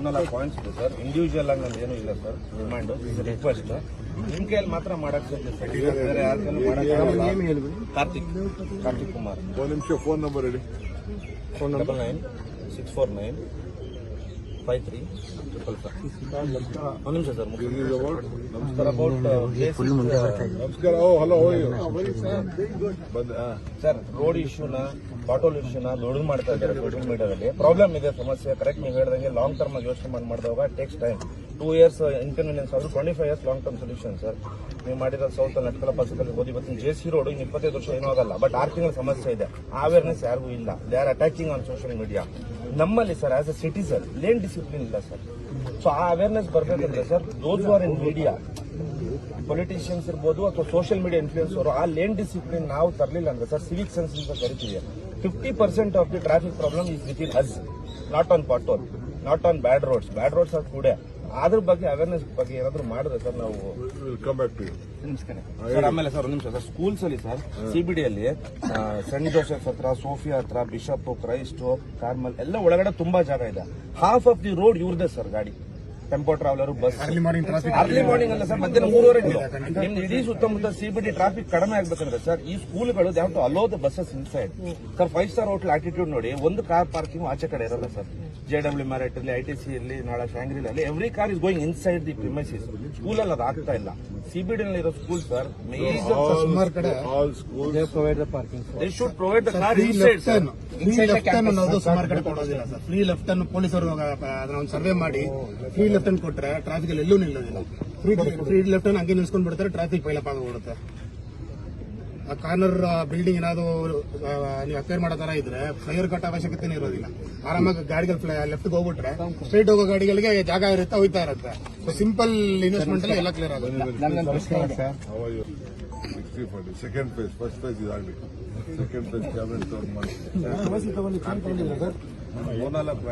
ಮೂರ್ನಾಲ್ಕು ಪಾಯಿಂಟ್ಸ್ ಇದೆ sir individual ಆಗಿ ನಂದು ಏನೂ ಇಲ್ಲ ಸರ್ ಡಿಮ್ಯಾಂಡ್ ರಿಕ್ವೆಸ್ಟ್ ನಿಮ್ ಕೈಯಲ್ಲಿ ಮಾತ್ರ ಮಾಡಕ್ ಬೇರೆ ಯಾರ ಕೈಲೂ ಮಾಡಕ್ ಕಾರ್ತಿಕ್ ಕಾರ್ತಿಕ್ ಕುಮಾರ್. ಒಂದು ನಿಮಿಷ ಫೋನ್ ನಂಬರ್ ಹೇಳಿ. Phone number nine six four nine five three triple five ಒಂದು ನಿಮಿಷ ಸರ್ ಅಬೌಟ್ ನಮಸ್ಕಾರ. ಓ ಹಲೋ ಬಂದ ಸರ್ ರೋಡ್ ಇಶ್ಯೂನ ಬಾಟೋಲ್ ಇಶ್ಯೂನ ದೊಡ್ಡ ಮಾಡ್ತಾ ಇದ್ದಾರೆ ಸೋಷಿಯಲ್ ಮೀಡಿಯಾದಲ್ಲಿ ಪ್ರಾಬ್ಲಮ್ ಇದೆ ಸಮಸ್ಯೆ. ಕರೆಕ್ಟ್ ನೀವು ಹೇಳಿದಂಗೆ ಲಾಂಗ್ ಟರ್ಮ್ ಆಗಿ ಯೋಚನೆ ಮಾಡಿ ಮಾಡಿದಾಗ takes time two years inconvenience ಆದ್ರೂ twenty five years long term solution sir ನೀವು ಮಾಡಿರೋ ಸೌತ್ ನಟ್ಕಲ ಪಸಕಲ್ಲಿ ಹೋದಿ ಬರ್ತೀನಿ ಜೆ ಸಿ ರೋಡ್ ಇನ್ನು ಇಪ್ಪತ್ತೈದು ವರ್ಷ ಏನೂ ಆಗಲ್ಲ. ಬಟ್ ಆರು ತಿಂಗಳ ಸಮಸ್ಯೆ ಇದೆ. ಅವೇರ್ನೆಸ್ ಯಾರಿಗೂ ಇಲ್ಲ. They are attacking on social media ನಮ್ಮಲ್ಲಿ sir as a citizen lane discipline ಇಲ್ಲ ಸರ್. ಸೊ ಆ ಅವೇರ್ನೆಸ್ ಬರ್ಬೇಕಂದ್ರೆ sir those are in media politicians ಇರ್ಬೋದು ಅಥವಾ ಸೋಷಿಯಲ್ ಮೀಡಿಯಾ ಇನ್ಫ್ಲೂಯೆನ್ಸ್ ಅವರು, ಆ ಲೇನ್ ಡಿಸಿಪ್ಲಿನ್ ನಾವು ತರಲಿಲ್ಲ ಅಂದ್ರೆ ಸರ್ ಸಿವಿಕ್ ಸೆನ್ಸ್ ಅಂತ ಕರಿತೀವಿ. Fifty percent of the traffic problem is with in us not on pothole not on bad roads bad roads are ಕೂಡ ಅದ್ರ ಬಗ್ಗೆ ಅವೇರ್ನೆಸ್ ಬಗ್ಗೆ ಏನಾದ್ರು ಮಾಡಿದ್ರೆ ಸರ್ ನಾವು ಕಮ್ ಬ್ಯಾಕ್ ಟು ಸರ್ ಆಮೇಲೆ ಸರ್ ಒಂದು ನಿಮಿಷ ಸರ್. ಸ್ಕೂಲ್ಸ್ ಅಲ್ಲಿ ಸರ್ ಸಿಬಿಡಿಯಲ್ಲಿ ಸೆಂಟ್ ಜೋಸೆಫ್ ಹತ್ರ ಸೋಫಿಯಾ ಹತ್ರ ಬಿಷಪ್ ಕ್ರೈಸ್ಟ್ ಕಾರ್ಮಲ್ ಎಲ್ಲ ಒಳಗಡೆ ತುಂಬಾ ಜಾಗ ಇದೆ. ಹಾಫ್ ಆಫ್ ದಿ ರೋಡ್ ಇವ್ರದೇ ಸರ್ ಗಾಡಿ. Tempo traveller bus early morning ಅಲ್ಲ ಸರ್ ಮಧ್ಯಾಹ್ನ ಮೂರುವರೆ ನಿಮ್ದು ಇಡೀ ಸುತ್ತಮುತ್ತ ಸಿಬಿಡಿ ಟ್ರಾಫಿಕ್ ಕಡಿಮೆ ಆಗ್ಬೇಕಂದ್ರೆ ಸರ್ ಈ ಸ್ಕೂಲ್ಗಳು ಯಾವ to allow the buses inside sir five star hotel attitude ನೋಡಿ ಒಂದು ಕಾರ್ ಪಾರ್ಕಿಂಗ್ ಆಚೆ ಕಡೆ ಇರಲ್ಲ ಸರ್ ಜೆ ಡಬ್ಲ್ಯೂ ಮ್ಯಾರೆಟ್ ಅಲ್ಲಿ ಐ ಟಿ ಸಿ ಇರಲಿ ನಾಳೆ ಶಾಂಗ್ರಿಲ್ ಅಲ್ಲಿ every car is going inside the premises ಸ್ಕೂಲಲ್ಲಿ ಅದು ಆಗ್ತಾ ಇಲ್ಲ. ಸಿಬಿಡಿ ಇರೋ ಸ್ಕೂಲ್ ಸರ್ ಮೇಜರ್ ಕಡೆ school they should provide the car inside sir free left ಅನ್ನು ಅನ್ನೋದು ಸುಮಾರು ಕಡೆ ಕೊಡೋದಿಲ್ಲ ಸರ್. ಫ್ರೀ ಲೆಫ್ಟ್ ಅನ್ನು ಪೊಲೀಸರು ಅದನ್ನ ಒಂದು ಸರ್ವೆ ಮಾಡಿ. ಫ್ರೀ ಲೆಫ್ಟ್ ಅನ್ನು ಕೊಟ್ಟರೆ ಟ್ರಾಫಿಕ್ ಅಲ್ಲಿ ಎಲ್ಲೂ ನಿಲ್ಲೋದಿಲ್ಲ. ಫ್ರೀ ಫ್ರೀ ಲೆಫ್ಟ್ ಅನ್ನು ಹಂಗೆ ನಿಲ್ಸ್ಕೊಂಡ್ ಬಿಡ್ತಾರೆ ಟ್ರಾಫಿಕ್ ಪೈಲಪ್ ಆಗೋಗ್ಬಿಡುತ್ತೆ. ಆ ಕಾರ್ನರ್ ಬಿಲ್ಡಿಂಗ್ ಏನಾದ್ರು ನೀವು ಅಕ್ವೈರ್ ಮಾಡೋ ತರ ಇದ್ರೆ ಫೈರ್ ಕಟ್ ಅವಶ್ಯಕತೆನೇ ಇರೋದಿಲ್ಲ. ಆರಾಮಾಗಿ ಗಾಡಿಗಳು ಲೆಫ್ಟ್ ಹೋಗ್ಬಿಟ್ರೆ ಸ್ಟ್ರೈಟ್ ಹೋಗೋ ಗಾಡಿಗಳಿಗೆ ಜಾಗ ಇರುತ್ತೆ ಹೋಯ್ತಾ ಇರುತ್ತೆ. ಸಿಂಪಲ್ ಇನ್ವೆಸ್ಟ್ಮೆಂಟ್ ಅಲ್ಲಿ ಎಲ್ಲ ಕ್ಲಿಯರ್ ಆಗುತ್ತೆ. Sixty forty second phase first phase ಇದಾಗಲಿ. Second phase cabinet ತಗೊಂಡು ಮಾಡಿ ಮೂರ್ನಾಲ್ಕು